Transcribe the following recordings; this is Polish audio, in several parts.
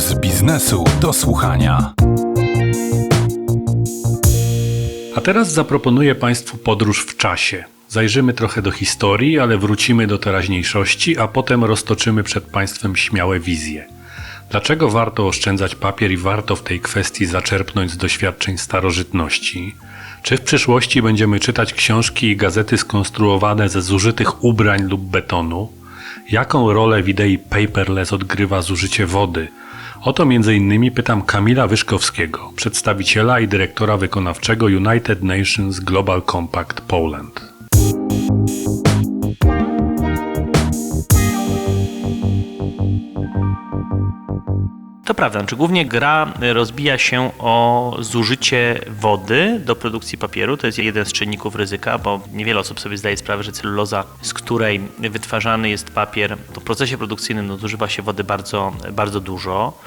z biznesu do słuchania. A teraz zaproponuję Państwu podróż w czasie. Zajrzymy trochę do historii, ale wrócimy do teraźniejszości, a potem roztoczymy przed Państwem śmiałe wizje. Dlaczego warto oszczędzać papier i warto w tej kwestii zaczerpnąć z doświadczeń starożytności? Czy w przyszłości będziemy czytać książki i gazety skonstruowane ze zużytych ubrań lub betonu? Jaką rolę w idei paperless odgrywa zużycie wody? O to m.in. pytam Kamila Wyszkowskiego, przedstawiciela i dyrektora wykonawczego United Nations Global Compact Poland. Prawda, znaczy głównie gra rozbija się o zużycie wody do produkcji papieru. To jest jeden z czynników ryzyka, bo niewiele osób sobie zdaje sprawę, że celuloza, z której wytwarzany jest papier, to w procesie produkcyjnym no, zużywa się wody bardzo, bardzo dużo.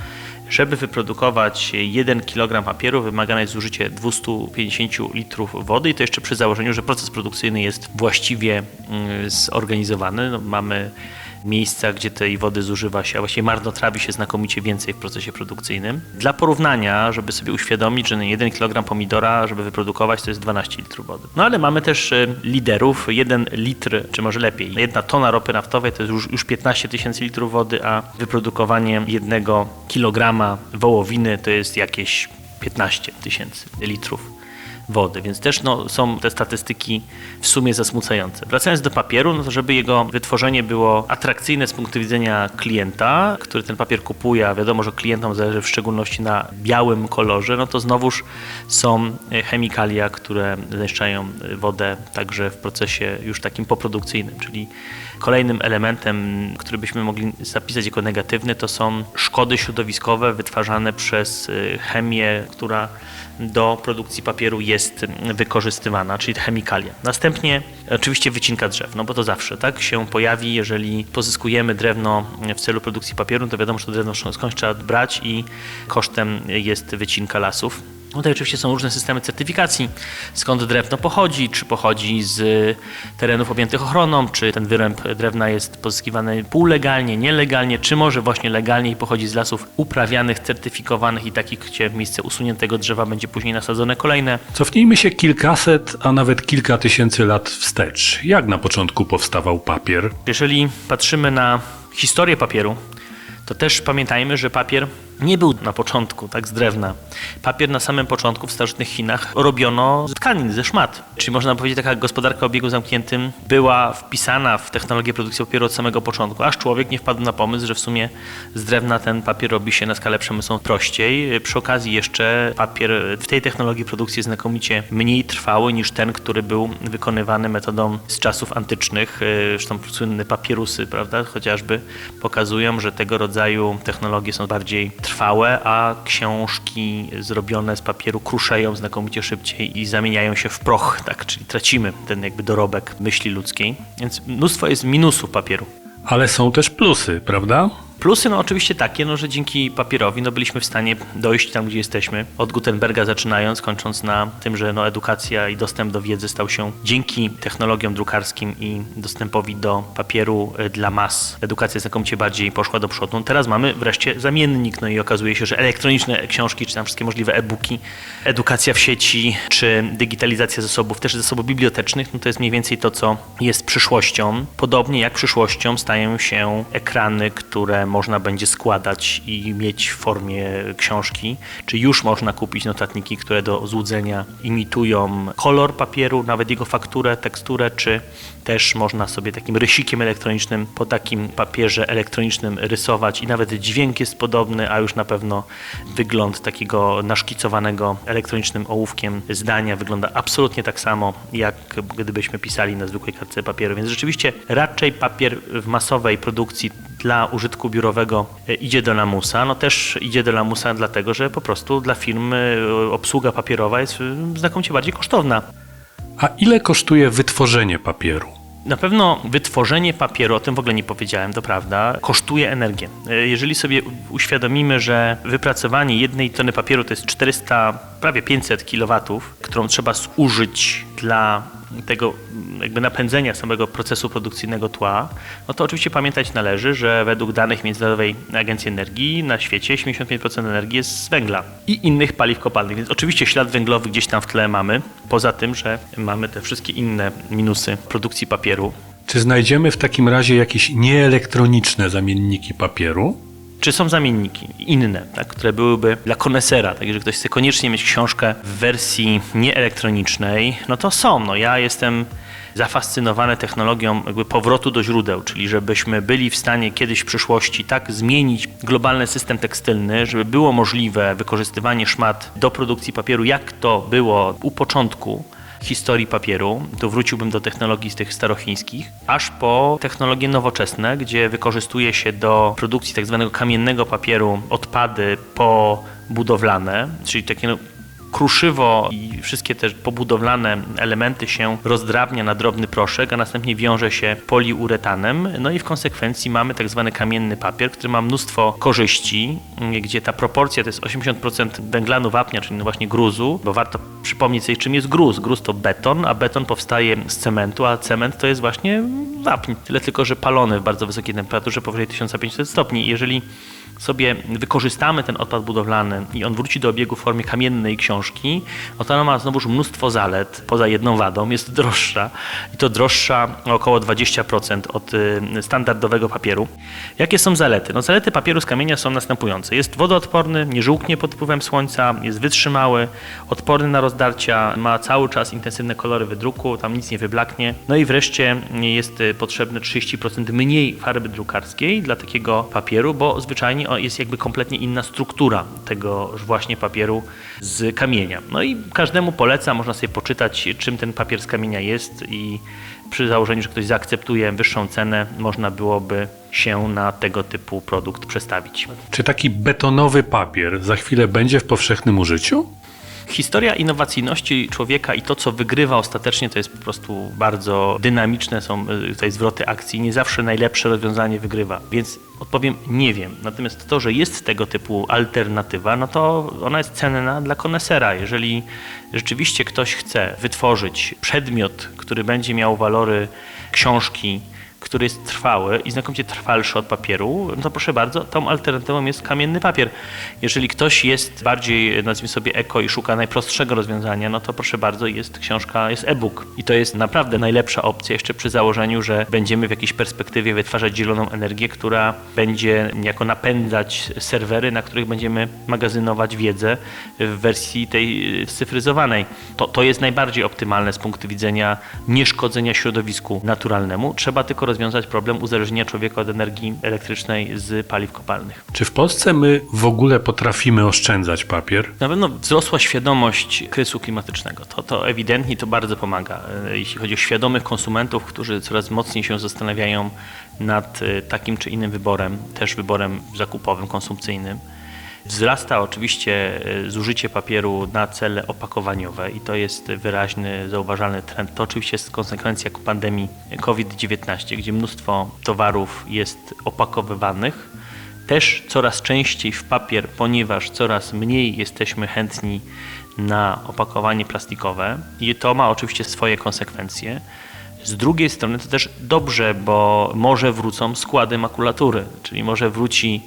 Żeby wyprodukować 1 kg papieru wymagane jest zużycie 250 litrów wody i to jeszcze przy założeniu, że proces produkcyjny jest właściwie mm, zorganizowany. No, mamy miejsca, gdzie tej wody zużywa się, a właściwie marnotrawi się znakomicie więcej w procesie produkcyjnym. Dla porównania, żeby sobie uświadomić, że 1 kg pomidora, żeby wyprodukować, to jest 12 litrów wody. No ale mamy też e, liderów. 1 litr, czy może lepiej, jedna tona ropy naftowej to jest już, już 15 tysięcy litrów wody, a wyprodukowanie jednego kilograma wołowiny to jest jakieś 15 tysięcy litrów wody, więc też no, są te statystyki w sumie zasmucające. Wracając do papieru, no to żeby jego wytworzenie było atrakcyjne z punktu widzenia klienta, który ten papier kupuje, a wiadomo, że klientom zależy w szczególności na białym kolorze, no to znowuż są chemikalia, które zniszczają wodę także w procesie już takim poprodukcyjnym, czyli kolejnym elementem, który byśmy mogli zapisać jako negatywny, to są szkody środowiskowe wytwarzane przez chemię, która do produkcji papieru jest wykorzystywana, czyli chemikalia. Następnie oczywiście wycinka drzew, no bo to zawsze tak się pojawi, jeżeli pozyskujemy drewno w celu produkcji papieru, to wiadomo, że to drewno skądś trzeba brać i kosztem jest wycinka lasów. Tutaj oczywiście są różne systemy certyfikacji, skąd drewno pochodzi, czy pochodzi z terenów objętych ochroną, czy ten wyręb drewna jest pozyskiwany półlegalnie, nielegalnie, czy może właśnie legalnie i pochodzi z lasów uprawianych, certyfikowanych i takich, gdzie w miejsce usuniętego drzewa będzie później nasadzone kolejne. Cofnijmy się kilkaset, a nawet kilka tysięcy lat wstecz. Jak na początku powstawał papier? Jeżeli patrzymy na historię papieru, to też pamiętajmy, że papier nie był na początku tak z drewna. Papier na samym początku w starożytnych Chinach robiono z tkanin, ze szmat. Czyli można powiedzieć, taka gospodarka o obiegu zamkniętym była wpisana w technologię produkcji papieru od samego początku, aż człowiek nie wpadł na pomysł, że w sumie z drewna ten papier robi się na skalę przemysłową prościej. Przy okazji jeszcze papier w tej technologii produkcji jest znakomicie mniej trwały niż ten, który był wykonywany metodą z czasów antycznych. Zresztą słynne papierusy, prawda, chociażby pokazują, że tego rodzaju technologie są bardziej trwałe, a książki zrobione z papieru kruszeją znakomicie szybciej i zamieniają się w proch, tak, czyli tracimy ten jakby dorobek myśli ludzkiej. Więc mnóstwo jest minusów papieru. Ale są też plusy, prawda? Plusy no oczywiście takie, no, że dzięki papierowi no, byliśmy w stanie dojść tam, gdzie jesteśmy. Od Gutenberga zaczynając, kończąc na tym, że no, edukacja i dostęp do wiedzy stał się dzięki technologiom drukarskim i dostępowi do papieru e, dla mas. Edukacja znakomicie bardziej poszła do przodu. Teraz mamy wreszcie zamiennik, no i okazuje się, że elektroniczne książki, czy tam wszystkie możliwe e-booki, edukacja w sieci, czy digitalizacja zasobów, też zasobów bibliotecznych, no to jest mniej więcej to, co jest przyszłością. Podobnie jak przyszłością stają się ekrany, które można będzie składać i mieć w formie książki, czy już można kupić notatniki, które do złudzenia imitują kolor papieru, nawet jego fakturę, teksturę, czy też można sobie takim rysikiem elektronicznym po takim papierze elektronicznym rysować i nawet dźwięk jest podobny, a już na pewno wygląd takiego naszkicowanego elektronicznym ołówkiem zdania wygląda absolutnie tak samo, jak gdybyśmy pisali na zwykłej kartce papieru. Więc rzeczywiście raczej papier w masowej produkcji dla użytku biurowego e, idzie do lamusa. No też idzie do lamusa dlatego, że po prostu dla firm obsługa papierowa jest e, znakomicie bardziej kosztowna. A ile kosztuje wytworzenie papieru? Na pewno wytworzenie papieru, o tym w ogóle nie powiedziałem, to prawda, kosztuje energię. E, jeżeli sobie uświadomimy, że wypracowanie jednej tony papieru to jest 400, prawie 500 kW, którą trzeba zużyć dla tego jakby napędzenia samego procesu produkcyjnego tła, no to oczywiście pamiętać należy, że według danych Międzynarodowej Agencji Energii na świecie 75% energii jest z węgla i innych paliw kopalnych. Więc oczywiście ślad węglowy gdzieś tam w tle mamy, poza tym, że mamy te wszystkie inne minusy produkcji papieru. Czy znajdziemy w takim razie jakieś nieelektroniczne zamienniki papieru? Czy są zamienniki inne, tak, które byłyby dla konesera, tak, jeżeli ktoś chce koniecznie mieć książkę w wersji nieelektronicznej, no to są. No, ja jestem zafascynowany technologią jakby powrotu do źródeł, czyli żebyśmy byli w stanie kiedyś w przyszłości tak zmienić globalny system tekstylny, żeby było możliwe wykorzystywanie szmat do produkcji papieru, jak to było u początku historii papieru, to wróciłbym do technologii z tych starochińskich, aż po technologie nowoczesne, gdzie wykorzystuje się do produkcji tak zwanego kamiennego papieru odpady pobudowlane, czyli takie no, kruszywo i wszystkie te pobudowlane elementy się rozdrabnia na drobny proszek, a następnie wiąże się poliuretanem. No i w konsekwencji mamy tak zwany kamienny papier, który ma mnóstwo korzyści, gdzie ta proporcja to jest 80% węglanu wapnia, czyli no właśnie gruzu, bo warto przypomnieć sobie, czym jest gruz. Gruz to beton, a beton powstaje z cementu, a cement to jest właśnie wapń. Tyle tylko, że palony w bardzo wysokiej temperaturze powyżej 1500 stopni. Jeżeli sobie wykorzystamy ten odpad budowlany i on wróci do obiegu w formie kamiennej książki, no to ona ma znowuż mnóstwo zalet, poza jedną wadą, jest droższa i to droższa około 20% od y, standardowego papieru. Jakie są zalety? No zalety papieru z kamienia są następujące. Jest wodoodporny, nie żółknie pod wpływem słońca, jest wytrzymały, odporny na rozdarcia, ma cały czas intensywne kolory wydruku, tam nic nie wyblaknie. No i wreszcie jest y, potrzebne 30% mniej farby drukarskiej dla takiego papieru, bo zwyczajnie jest jakby kompletnie inna struktura tego właśnie papieru z kamienia. No i każdemu polecam, można sobie poczytać, czym ten papier z kamienia jest i przy założeniu, że ktoś zaakceptuje wyższą cenę, można byłoby się na tego typu produkt przestawić. Czy taki betonowy papier za chwilę będzie w powszechnym użyciu? Historia innowacyjności człowieka i to, co wygrywa ostatecznie, to jest po prostu bardzo dynamiczne, są y, tutaj zwroty akcji. Nie zawsze najlepsze rozwiązanie wygrywa, więc odpowiem nie wiem. Natomiast to, że jest tego typu alternatywa, no to ona jest cenna dla konesera. Jeżeli rzeczywiście ktoś chce wytworzyć przedmiot, który będzie miał walory książki, który jest trwały i znakomicie trwalszy od papieru, no to proszę bardzo, tą alternatywą jest kamienny papier. Jeżeli ktoś jest bardziej, nazwijmy sobie eko i szuka najprostszego rozwiązania, no to proszę bardzo, jest książka, jest e-book. I to jest naprawdę najlepsza opcja, jeszcze przy założeniu, że będziemy w jakiejś perspektywie wytwarzać zieloną energię, która będzie niejako napędzać serwery, na których będziemy magazynować wiedzę w wersji tej y, scyfryzowanej. To, to jest najbardziej optymalne z punktu widzenia nieszkodzenia środowisku naturalnemu. Trzeba tylko rozwiązać problem uzależnienia człowieka od energii elektrycznej z paliw kopalnych. Czy w Polsce my w ogóle potrafimy oszczędzać papier? Na pewno wzrosła świadomość kryzysu klimatycznego. To, to ewidentnie to bardzo pomaga. E, Jeśli chodzi o świadomych konsumentów, którzy coraz mocniej się zastanawiają nad e, takim czy innym wyborem, też wyborem zakupowym, konsumpcyjnym. Wzrasta oczywiście e, zużycie papieru na cele opakowaniowe i to jest wyraźny, zauważalny trend. To oczywiście jest konsekwencja pandemii COVID-19, gdzie mnóstwo towarów jest opakowywanych też coraz częściej w papier, ponieważ coraz mniej jesteśmy chętni na opakowanie plastikowe i to ma oczywiście swoje konsekwencje. Z drugiej strony to też dobrze, bo może wrócą składy makulatury, czyli może wróci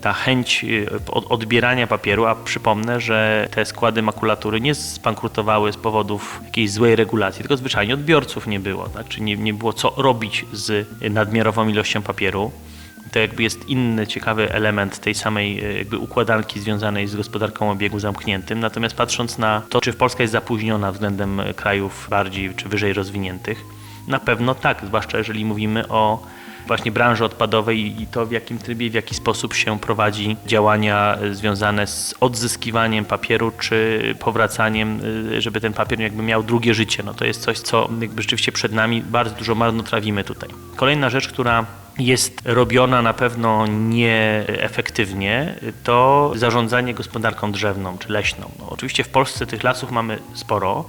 ta chęć y, od- odbierania papieru, a przypomnę, że te składy makulatury nie zbankrutowały z powodów jakiejś złej regulacji, tylko zwyczajnie odbiorców nie było, tak? czyli nie, nie było co robić z nadmiarową ilością papieru. To jakby jest inny ciekawy element tej samej e, jakby układanki związanej z gospodarką obiegu zamkniętym. Natomiast patrząc na to, czy Polska jest zapóźniona względem e, krajów bardziej czy wyżej rozwiniętych, na pewno tak, zwłaszcza jeżeli mówimy o właśnie branży odpadowej i to w jakim trybie, w jaki sposób się prowadzi działania e, związane z odzyskiwaniem papieru czy powracaniem, e, żeby ten papier jakby miał drugie życie. No to jest coś, co jakby rzeczywiście przed nami bardzo dużo marnotrawimy tutaj. Kolejna rzecz, która jest robiona na pewno nieefektywnie, to zarządzanie gospodarką drzewną czy leśną. No, oczywiście w Polsce tych lasów mamy sporo.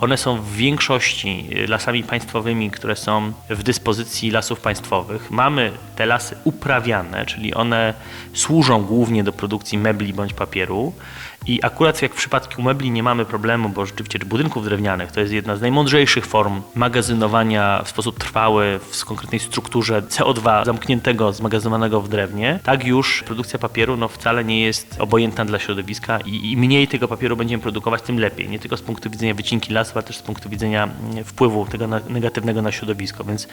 One są w większości lasami państwowymi, które są w dyspozycji lasów państwowych. Mamy te lasy uprawiane, czyli one służą głównie do produkcji mebli bądź papieru I akurat jak w przypadku mebli nie mamy problemu, bo rzeczywiście czy budynków drewnianych to jest jedna z najmądrzejszych form magazynowania w sposób trwały w konkretnej strukturze CO2 zamkniętego, zmagazynowanego w drewnie, tak już produkcja papieru no, wcale nie jest obojętna dla środowiska i im mniej tego papieru będziemy produkować, tym lepiej. Nie tylko z punktu widzenia wycinki lasu, ale też z punktu widzenia mm, wpływu tego negatywnego na środowisko. Więc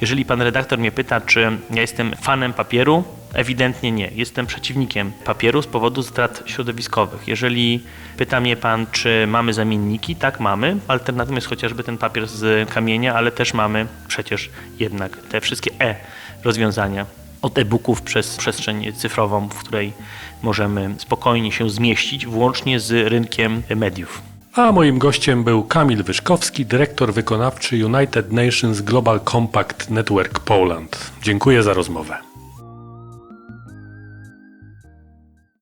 jeżeli pan redaktor mnie pyta, czy ja jestem fanem papieru, ewidentnie nie. Jestem przeciwnikiem papieru z powodu strat środowiskowych. Jeżeli pyta mnie pan, czy mamy zamienniki, tak mamy. Alternatywą jest chociażby ten papier z kamienia, ale też mamy przecież jednak te wszystkie e rozwiązania od e-booków przez przestrzeń cyfrową, w której możemy spokojnie się zmieścić, włącznie z rynkiem mediów. A moim gościem był Kamil Wyszkowski, dyrektor wykonawczy United Nations Global Compact Network Poland. Dziękuję za rozmowę.